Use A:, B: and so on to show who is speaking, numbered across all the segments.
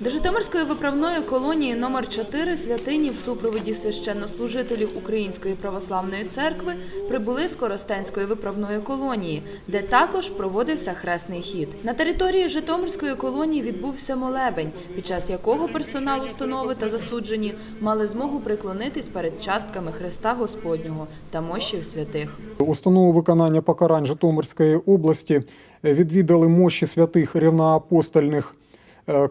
A: До Житомирської виправної колонії номер 4 святині в супроводі священнослужителів Української православної церкви прибули з Коростенської виправної колонії, де також проводився хресний хід. На території Житомирської колонії відбувся молебень, під час якого персонал установи та засуджені мали змогу приклонитись перед частками Христа Господнього та мощів святих.
B: Установу виконання покарань Житомирської області відвідали мощі святих рівноапостольних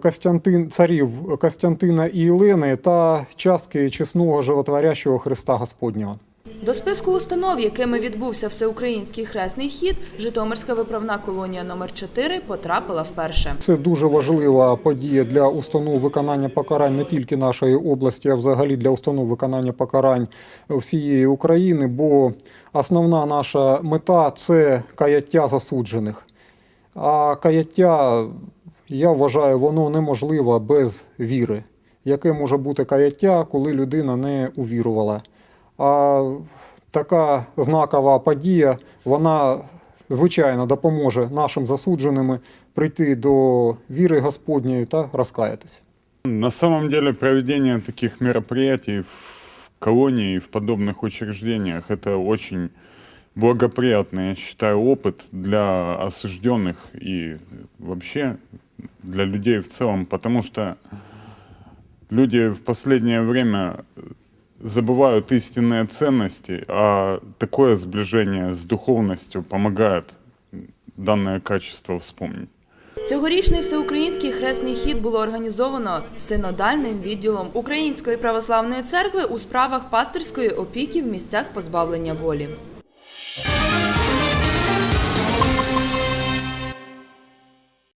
B: Костянтин, царів Костянтина і Єлени та частки чесного животворящого Христа Господнього.
A: До списку установ, якими відбувся всеукраїнський хресний хід, Житомирська виправна колонія номер 4 потрапила вперше.
B: Це дуже важлива подія для установ виконання покарань не тільки нашої області, а взагалі для установ виконання покарань всієї України, бо основна наша мета це каяття засуджених. А каяття, я вважаю, воно неможливо без віри. Яке може бути каяття, коли людина не увірувала? А така знакова подія, вона звичайно допоможе нашим засудженим прийти до віри Господньої та розкаятися.
C: На самом деле проведение таких мероприятий в колонии и в подобных учреждениях это очень благоприятный, я считаю, опыт для осужденных и вообще для людей в целом, потому что люди в последнее время забывают истинные ценности, а такое сближение с духовностью помогает данное качество вспомнить.
A: Цьогорічний всеукраїнський хресний хід було організовано синодальним відділом Української православної церкви у справах пастирської опіки в місцях позбавлення волі.